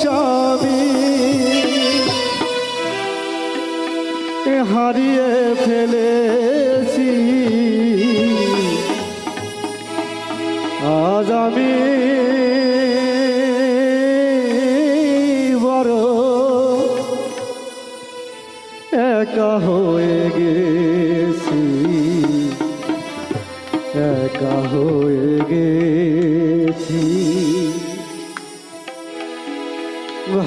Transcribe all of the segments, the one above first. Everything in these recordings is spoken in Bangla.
স্বামী হারিয়ে ফেলেছি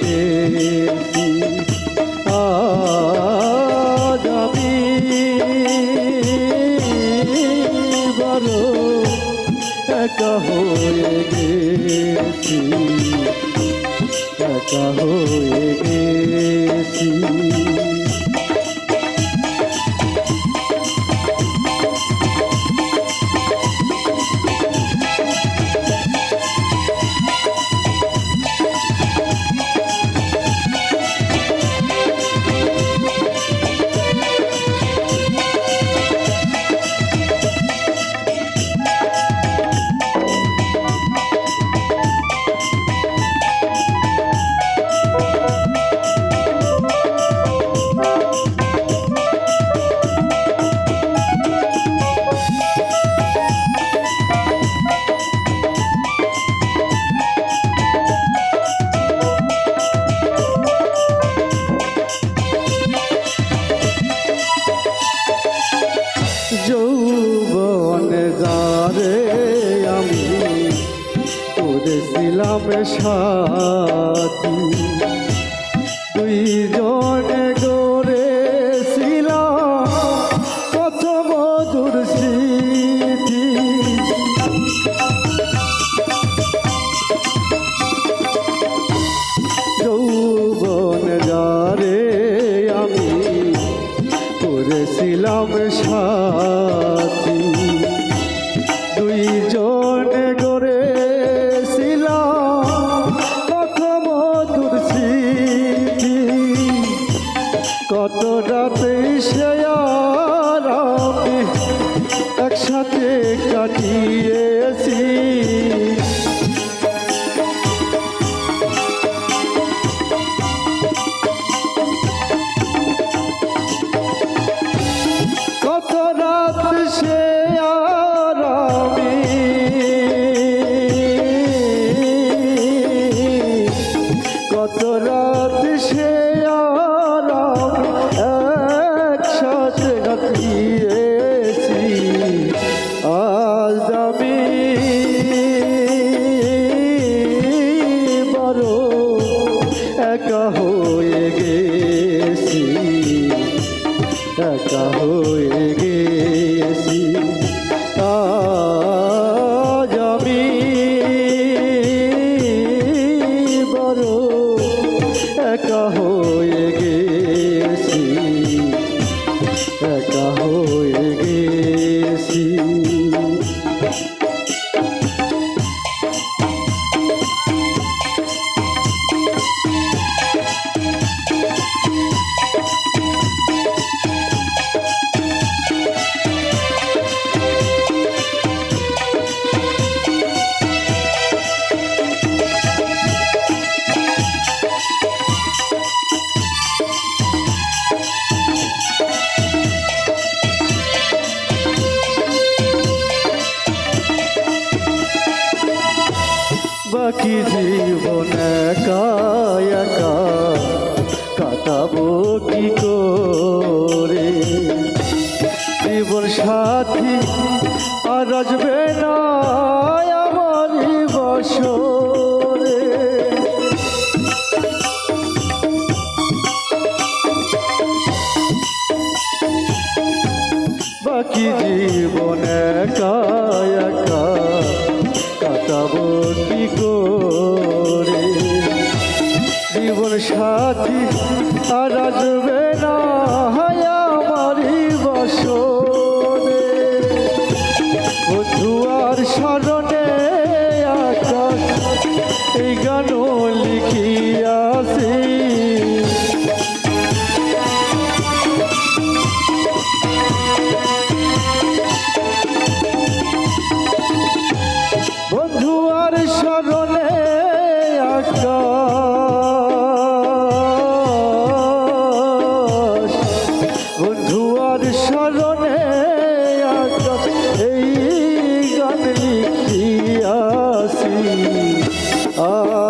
গেছি আজ আমি বড় একা হয়ে গেছি। করেছিলাম সাথী। দুইজনে গড়েছিলাম কত মধুর স্মৃতি। যৌবন যারে একসাথে কাটিয়েছি। কত রাত সে আর কত রাত সে আর একসাথে কাটিয়েছি। একা হয়ে গেছি জীবন একা একা কাটাবো কি করে? জীবন সাথী আর আসবে না আমারই বসরে কি করে সাথী আর আসবে না আমারই বসনে। বন্ধু স্মরণে আকাশ এই গান লিখিয়াছি স্মরণে আকাশ এই গান লিখিয়াছি। আজ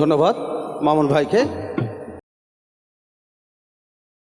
ধন্যবাদ মামুন ভাইকে।